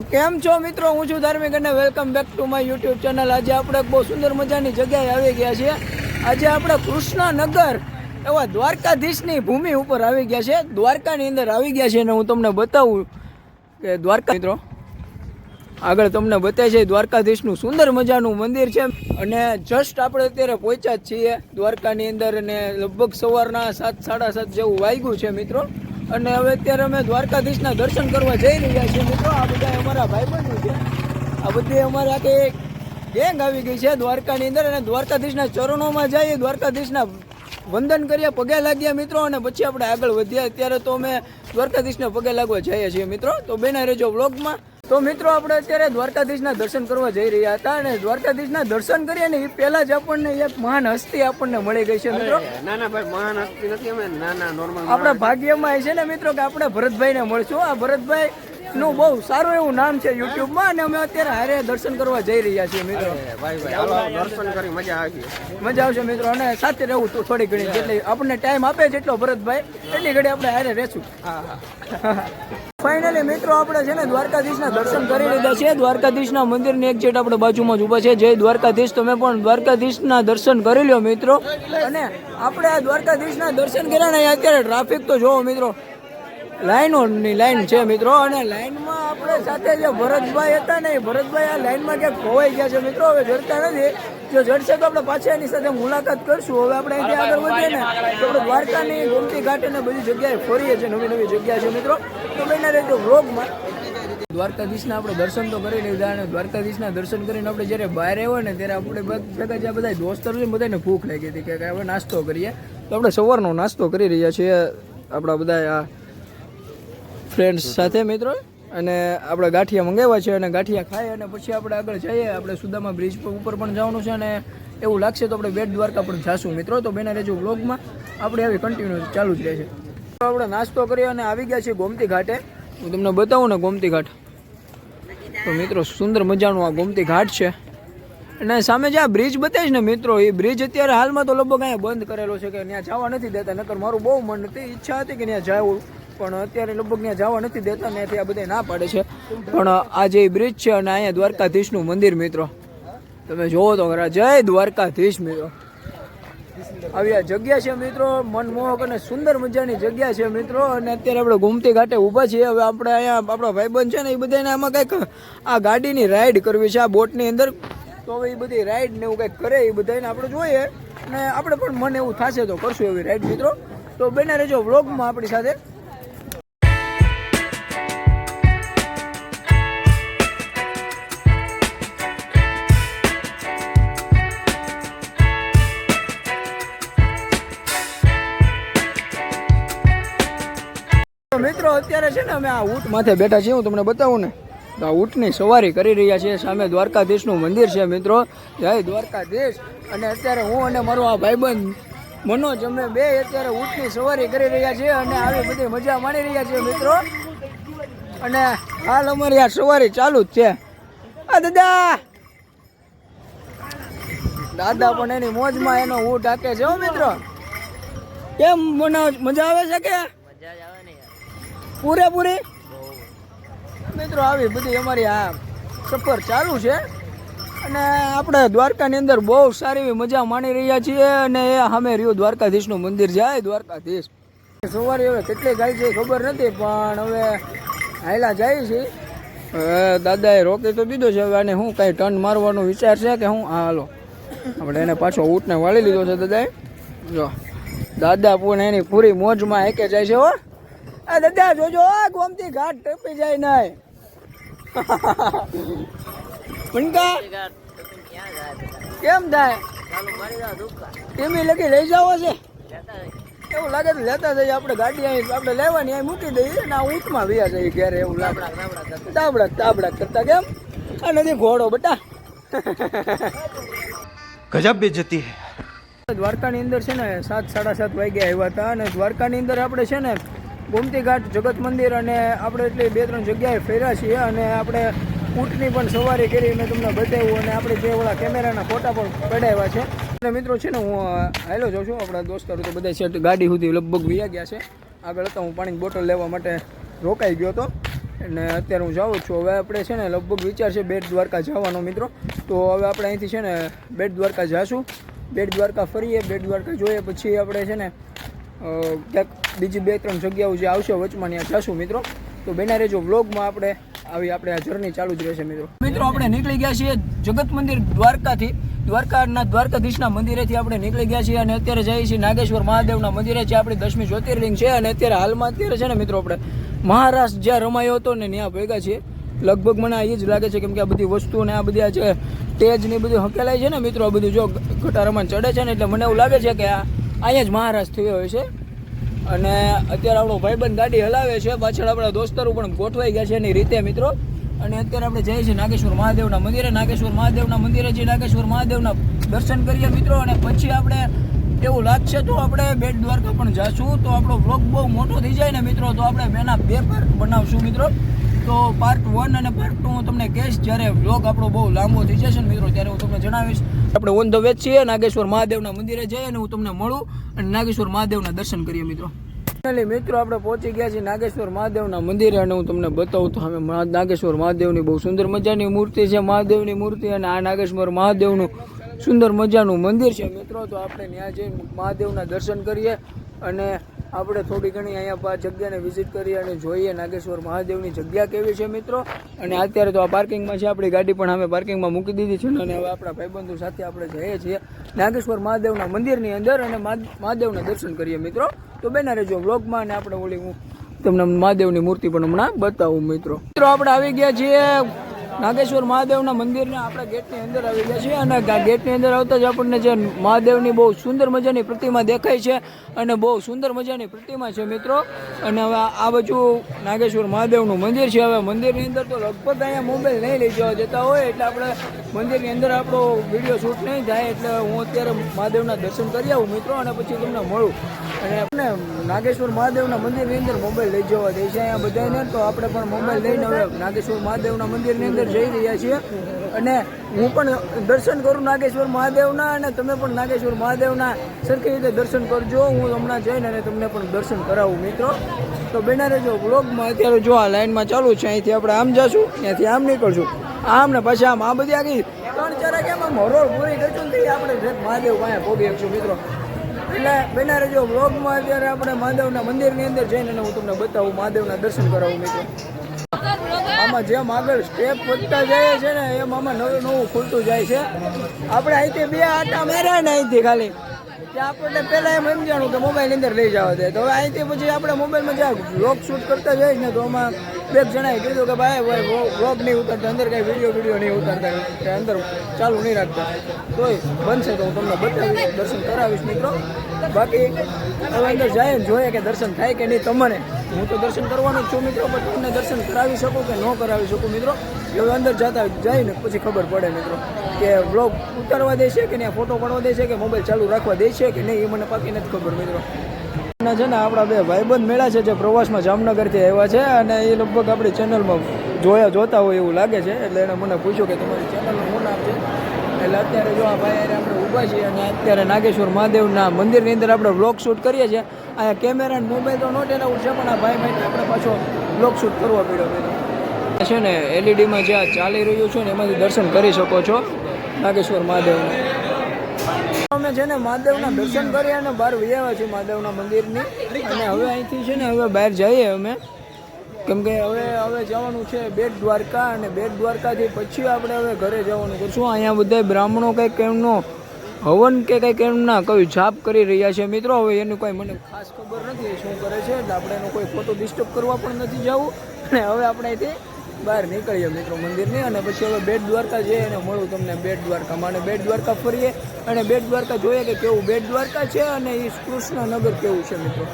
કેમ છો મિત્રો? હું છું ધાર્મિક અને welcome back to my YouTube channel આજે આપણે બહુ સુંદર મજાની જગ્યાએ આવી ગયા છીએ. આજે આપણે કૃષ્ણનગર એવા દ્વારકાધીશની ભૂમિ ઉપર આવી ગયા છે. દ્વારકાની અંદર આવી ગયા છે અને હું તમને બતાવું કે દ્વારકા મિત્રો, આગળ તમને બતાવે છે દ્વારકાધીશનું સુંદર મજાનું મંદિર છે. અને જસ્ટ આપણે અત્યારે પહોંચ્યા જ છીએ દ્વારકાની અંદર અને લગભગ સવારના સાત, સાડા સાત જેવું વાગ્યું છે મિત્રો. અને હવે અત્યારે અમે દ્વારકાધીશના દર્શન કરવા જઈ રહ્યા છીએ મિત્રો. આ બધા અમારા ભાઈબંધો છે. આ બધી અમારે આખી ગેંગ આવી ગઈ છે દ્વારકાની અંદર અને દ્વારકાધીશના ચરણોમાં જઈએ, દ્વારકાધીશના વંદન કરીએ, પગે લાગ્યા મિત્રો, અને પછી આપણે આગળ વધ્યા અત્યારે તો અમે દ્વારકાધીશને પગે લાગવા જઈએ છીએ મિત્રો. તો બેના રેજો વ્લોગમાં તો મિત્રો આપણે અત્યારે દ્વારકાધીશના દર્શન કરવા જઈ રહ્યા હતા અને દ્વારકાધીશના દર્શન કરીએ ને એ પહેલા જ આપણને એક મહાન હસ્તી આપણને મળી ગઈ છે મિત્રો. ના ના ભાઈ મહાન હસ્તી નથી અમે ના ના નોર્મલ આપણા ભાગ્યમાં એ છે ને મિત્રો કે આપણે ભરતભાઈને મળશું. આ ભરતભાઈ નું બહુ સારું એવું નામ છે યુટ્યુબમાં અને અમે અત્યારે હારે દર્શન કરવા જઈ રહ્યા છીએ મિત્રો. દર્શન કરી મજા આવી મજા આવશે મિત્રો. અને સાથે રહેવું તો થોડી ઘણી જેટલી આપણને ટાઈમ આપે જેટલો ભરતભાઈ એટલી ઘડી આપણે હારે રહેશું. ફાઇનલી મિત્રો આપણે છે ને દ્વારકાધીશના દર્શન કરી લીધા છે. દ્વારકાધીશના મંદિરની એક જેટ આપણે બાજુમાં જ ઊભા છે. જય દ્વારકાધીશ. તમે પણ દ્વારકાધીશના દર્શન કરી લ્યો મિત્રો. અને આપણે આ દ્વારકાધીશના દર્શન કર્યા ને અત્યારે ટ્રાફિક તો જોવો મિત્રો. લાઈનોની લાઈન છે મિત્રો, અને લાઈનમાં આપણે સાથે જે ભરતભાઈ હતા ને ભરતભાઈ આ લાઈનમાં ક્યાંક ખોવાઈ ગયા છે મિત્રો, હવે જડતા નથી. જો જડશે તો આપણે પાછા એની સાથે મુલાકાત કરશું. હવે આપણે અહીંથી આગળ વધીએ ને, તો આપણે દ્વારકાની ગોમતી ઘાટ અને બધી જગ્યાએ ફરીએ છીએ, નવી નવી જગ્યા છે મિત્રો. તો બેના રહેજો વ્લોગમાં. દ્વારકાધીશના આપણે દર્શન તો કરી લીધા અને દ્વારકાધીશના દર્શન કરીને આપણે જ્યારે બહાર આવ્યા ને, ત્યારે આપણે ભેગા જ્યાં બધા દોસ્તરો છે બધાને ભૂખ લાગી હતી કે હવે નાસ્તો કરીએ. તો આપણે સવારનો નાસ્તો કરી રહ્યા છીએ. આપણા બધા આ ફ્રેન્ડ્સ સાથે મિત્રો. અને આપણે ગાંઠિયા મંગાવ્યા છે અને ગાંઠિયા ખાઈ અને પછી આપણે આગળ જઈએ. આપણે સુદામા બ્રિજ પર ઉપર પણ જવાનું છે અને એવું લાગશે તો આપણે બેટ દ્વારકા પણ જાશું. મિત્રો, તો બેના રહેજો બ્લોગમાં આપણે આવી કન્ટિન્યુ ચાલુ જ રહેશે તો આપણે નાસ્તો કર્યો અને આવી ગયા છે ગોમતી ઘાટે. હું તમને બતાવું ને ગોમતી ઘાટ. તો મિત્રો, સુંદર મજાનું આ ગોમતી ઘાટ છે. અને સામે જે આ બ્રિજ બતાવીશ ને મિત્રો, એ બ્રિજ અત્યારે હાલમાં તો લગભગ અહીંયા બંધ કરેલો છે કે ત્યાં જવા નથી દેતા. નકર મારું બહુ મન હતી ઈચ્છા હતી કે ત્યાં જવું પણ અત્યારે લગભગ ત્યાં જવા નથી દેતા ને ત્યાં બધા ના પાડે છે. પણ આ જે બ્રિજ છે અને અહીંયા દ્વારકાધીશનું મંદિર મિત્રો, તમે જોવો તો ખરા, જય દ્વારકાધીશ મિત્રો. આવી આ જગ્યા છે મિત્રો, મનમોહક અને સુંદર મજાની જગ્યા છે મિત્રો, અને અત્યારે આપણે ગુમતી ઘાટે ઊભા છીએ. હવે આપણે અહીંયા આપણા ભાઈબંધ છે ને એ બધાને આમાં કંઈક આ ગાડીની રાઈડ કરવી છે, આ બોટની અંદર. તો હવે એ બધી રાઈડ ને એવું કંઈક કરે એ બધાને આપણે જોઈએ. અને આપણે પણ મન એવું થશે તો કરશું એવી રાઈડ મિત્રો. તો બને રહેજો વ્લોગમાં આપણી સાથે. અમે આ ઊંટ માથે બેઠા છીએ, હું તમને બતાવું ને. તો આ ઊંટની સવારી કરી રહ્યા છીએ, સામે દ્વારકાધીશનું મંદિર છે મિત્રો. જય દ્વારકાધીશ. અને અત્યારે હું અને મારો આ ભાઈબંધ મનોજ, અમે બે અત્યારે ઊંટની સવારી કરી રહ્યા છીએ અને આવી બધી મજા માણી રહ્યા છીએ મિત્રો. અને હાલ અમારી આ સવારી ચાલુ જ છે. આ દાદા! દાદા પણ એની મોજમાં એનો ઊંટ હાકે છે હો મિત્રો. કેમ મજા આવે છે કે? પૂરેપૂરી? મિત્રો, આવી બધી અમારી આ સફર ચાલુ છે. અને આપણે દ્વારકાની અંદર બહુ સારી એવી મજા માણી રહ્યા છીએ અને એ સામે રહ્યું દ્વારકાધીશનું મંદિર. જાય દ્વારકાધીશ. સવારે હવે કેટલી ગાય છે ખબર નથી, પણ હવે હાયલા જાય છે. હવે દાદાએ રોકી તો દીધો છે, હવે આને શું કાંઈ ટર્ન મારવાનો વિચાર છે કે હું, હા, હાલો. આપણે એને પાછો ઊંટને વાળી લીધો છે, દાદાએ. જો, દાદા પણ એની પૂરી મોજમાં એકે જાય છે, હો. આ દાદા જોજો ગોમતી ઘાટ ટપી જાય નહીં મનકા કેમ થાય? કેમી લગી લઈ જાવો છે. એવું લાગે તો લેતા જઈએ આપણે ગાડી અહીં આપણે લેવાની અહીં મૂકી દઈએ ને આ ઊંચમાં વ્યા જઈએ ઘેરે એવું લાગે. તાબડક તાબડક કરતા કેમ? આ નથી ઘોડો બટા. ગજબ બે જતી દ્વારકાની અંદર છે ને સાત સાડા સાત વાગ્યા આવ્યા હતા અને દ્વારકાની અંદર આપણે છે ને ગોમતી ઘાટ જગત મંદિર અને આપણે એટલી બે ત્રણ જગ્યાએ ફેર્યા છીએ અને આપણે ઊંટની પણ સવારી કરી મેં તમને બતાવ્યું અને આપણે જે ઓલા કેમેરાના ફોટા પણ પડાવ્યા છે. અને મિત્રો છે ને, હું હાલો જાઉં છું. આપણા દોસ્તારો તો બધા છે ગાડી સુધી લગભગ વ્યા ગયા છે. આગળ હતા, હું પાણીની બોટલ લેવા માટે રોકાઈ ગયો હતો. અને અત્યારે હું જાઉં છું. હવે આપણે છે ને, લગભગ વિચાર છે બેટ દ્વારકા જવાનો મિત્રો. તો હવે આપણે અહીંથી છે ને, બેટ દ્વારકા જાશું. બેટ દ્વારકા ફરીએ, બેટ દ્વારકા જોઈએ. પછી આપણે છે ને ક્યાંક બીજી બે ત્રણ જગ્યાઓ જે આવશે વચમાં, ત્યાં જશું મિત્રો. તો બેના રેજો વ્લોગમાં આપણે. આવી આપણે આ જર્ની ચાલુ જ રહેશે મિત્રો. મિત્રો, આપણે નીકળી ગયા છીએ જગત મંદિર દ્વારકાથી. દ્વારકાના દ્વારકાધીશના મંદિરેથી આપણે નીકળી ગયા છીએ અને અત્યારે જઈએ છીએ નાગેશ્વર મહાદેવના મંદિરે જે આપણી દસમી જ્યોતિર્લિંગ છે અને અત્યારે હાલમાં અત્યારે છે ને મિત્રો આપણે મહારાષ્ટ્ર જ્યાં રમાયો હતો ને ત્યાં ભેગા છીએ. લગભગ મને એ જ લાગે છે કેમ કે આ બધી વસ્તુઓ ને આ બધી આ જે તેજ ને બધું હકેલાય છે ને મિત્રો, આ બધું જો ઘટારામાં ચડે છે ને એટલે મને એવું લાગે છે કે આ અહીંયા જ મહારાજ થયો હોય છે. અને અત્યારે આપણો ભાઈબંધ ગાડી હલાવે છે. પાછળ આપણા દોસ્તરો પણ ગોઠવાઈ ગયા છે એની રીતે મિત્રો. અને અત્યારે આપણે જઈએ છીએ નાગેશ્વર મહાદેવના મંદિરે. નાગેશ્વર મહાદેવના મંદિરે જઈ નાગેશ્વર મહાદેવના દર્શન કરીએ મિત્રો. અને પછી આપણે એવું લાગશે તો આપણે બેટ દ્વારકા પણ જાશું. તો આપણો વ્લોગ બહુ મોટો થઈ જાય ને મિત્રો. તો આપણે બેના બે પાર્ટ બનાવશું મિત્રો. તો પાર્ટ વન અને પાર્ટ ટુ હું તમને કહીશ, જ્યારે વ્લોગ આપણો બહુ લાંબો થઈ જશે ને મિત્રો, ત્યારે હું તમને જણાવીશ. આપણે ઓન ધ વે છીએ નાગેશ્વર મહાદેવના મંદિરે જઈએ અને હું તમને મળું અને નાગેશ્વર મહાદેવના દર્શન કરીએ મિત્રો. ફાઇનલી મિત્રો, આપણે પહોંચી ગયા છીએ નાગેશ્વર મહાદેવના મંદિરે અને હું તમને બતાવું તો અમે નાગેશ્વર મહાદેવની બહુ સુંદર મજાની મૂર્તિ છે. મહાદેવની મૂર્તિ અને આ નાગેશ્વર મહાદેવનું સુંદર મજાનું મંદિર છે. મિત્રો, તો આપણે ત્યાં જઈને મહાદેવના દર્શન કરીએ અને આપણે થોડી ઘણી અહીંયા જગ્યાને વિઝિટ કરીએ અને જોઈએ નાગેશ્વર મહાદેવની જગ્યા કેવી છે મિત્રો? અને અત્યારે તો આ પાર્કિંગમાં છે, આપણી ગાડી પણ અમે પાર્કિંગમાં મૂકી દીધી છે અને હવે આપણા ભાઈબંધો સાથે આપણે જઈએ છીએ નાગેશ્વર મહાદેવના મંદિરની અંદર અને મહાદેવના દર્શન કરીએ મિત્રો. તો બેના રહેજો વ્લોગમાં અને આપણે ઓલી હું તમને મહાદેવની મૂર્તિ પણ હમણાં બતાવું મિત્રો. મિત્રો, આપણે આવી ગયા છીએ નાગેશ્વર મહાદેવના મંદિરના આપણા ગેટની અંદર આવી ગયા છીએ અને ગેટની અંદર આવતા જ આપણને જે મહાદેવની બહુ સુંદર મજાની પ્રતિમા દેખાય છે અને બહુ સુંદર મજાની પ્રતિમા છે મિત્રો. અને હવે આ બાજુ નાગેશ્વર મહાદેવનું મંદિર છે. હવે મંદિરની અંદર તો લગભગ અહીંયા મોબાઈલ નહીં લઈ જવા જતા હોય એટલે આપણે મંદિરની અંદર આપણો વીડિયો શૂટ નહીં થાય એટલે હું અત્યારે મહાદેવના દર્શન કરી આવું મિત્રો અને પછી તમને મળું. અને આપણે નાગેશ્વર મહાદેવના મંદિરની અંદર મોબાઈલ લઈ જવા દે છે અહીંયા બધાને, તો આપણે પણ મોબાઈલ લઈને હવે નાગેશ્વર મહાદેવના મંદિરની અંદર જઈ રહ્યા છીએ. અને હું પણ દર્શન કરું નાગેશ્વર મહાદેવના અને તમે પણ નાગેશ્વર મહાદેવના સરખી રીતે દર્શન કરજો. હું હમણાં જઈને અને તમને પણ દર્શન કરાવું, મિત્રો. તો બેના રહેજો બ્લોગમાં અત્યારે જો આ લાઈનમાં ચાલુ છે, અહીંથી આપણે આમ જશું, ત્યાંથી આમ નીકળશું. આમ ને પછી આમ, આ બધી આગી ત્રણ ચાર કેમ આમ હરોળ પૂરી કરશું ને આપણે મહાદેવ પાસે પહોંચી શકશું, મિત્રો. એટલે બેના રહેજો, વ્લોગમાં અત્યારે આપણે મહાદેવના મંદિરની અંદર જઈને હું તમને બતાવું, મહાદેવના દર્શન કરાવું મિત્રો. આમાં જેમ આગળ સ્ટેપ વધતા જાય છે ને, એમ આમાં નવું નવું ખુલતું જાય છે. આપણે અહીંથી બે આટા મેર્યા ને અહીંથી ખાલી. ત્યાં આપણને પહેલાં એમ સમજાણું કે મોબાઈલ અંદર લઈ જવા દે. તો હવે અહીંથી પછી આપણે મોબાઈલમાં જ્યાં વ્લોગ શૂટ કરતા જઈએ ને, તો આમાં બે જણાએ કીધું કે ભાઈ ભાઈ વ્લોગ નહીં ઉતારતા, અંદર કાંઈ વીડિયો વીડિયો નહીં ઉતારતા, કે અંદર ચાલુ નહીં રાખતા. તોય બનશે તો હું તમને બતાવીશ, દર્શન કરાવીશ મિત્રો. બાકી હવે અંદર જાય ને જોઈએ કે દર્શન થાય કે નહીં તમને. હું તો દર્શન કરવાનું છું મિત્રો, પણ તમને દર્શન કરાવી શકું કે ન કરાવી શકું મિત્રો? હવે અંદર જતા જાય ને પછી ખબર પડે મિત્રો કે વ્લોગ ઉતારવા દે છે કે નહીં ફોટો પાડવા દે છે કે મોબાઈલ ચાલુ રાખવા દે છે કે નહીં, એ મને પાકી નથી ખબર મિત્રો. છે ને આપણા બે ભાઈબંધ મેળા છે જે પ્રવાસમાં જામનગરથી આવ્યા છે અને એ લગભગ આપણી ચેનલમાં જોયા જોતા હોય એવું લાગે છે. એટલે એણે મને પૂછ્યું કે તમારી ચેનલનું શું નામ છે? એટલે અત્યારે જો આ ભાઈ આપણે ઊભા છીએ અને અત્યારે નાગેશ્વર મહાદેવના મંદિરની અંદર આપણે વ્લોગ શૂટ કરીએ છીએ. અહીંયા કેમેરા અને મોબાઈલ તો નોટ એલાઉડ છે પણ આ ભાઈ માટે આપણે પાછો વ્લોગ શૂટ કરવો પડ્યો છે. ને એલઈડીમાં જે ચાલી રહ્યું છે ને એમાંથી દર્શન કરી શકો છો નાગેશ્વર મહાદેવના. અમે છે ને મહાદેવના દર્શન કરી અને બહાર આવ્યા છીએ મહાદેવના મંદિરની. અને હવે અહીંથી છે ને હવે બહાર જઈએ અમે. કેમ કે હવે હવે જવાનું છે બેટ દ્વારકા અને બેટ દ્વારકાથી પછી આપણે હવે ઘરે જવાનું કરશું અહીંયા બધા બ્રાહ્મણો કંઈક એમનો હવન કે કંઈક એમના કયું જાપ કરી રહ્યા છે મિત્રો. હવે એનું કોઈ મને ખાસ ખબર નથી શું કરે છે, એટલે આપણે એનો કોઈ ફોટો ડિસ્ટર્બ કરવા પણ નથી જવું. અને હવે આપણે અહીંથી બહાર નીકળીએ મિત્રો મંદિરની અને પછી હવે બેટ દ્વારકા જઈએ અને મળું તમને બેટ દ્વારકામાં. અને બેટ દ્વારકા ફરીએ અને બેટ દ્વારકા જોઈએ કે કેવું બેટ દ્વારકા છે અને એ કૃષ્ણનગર કેવું છે મિત્રો?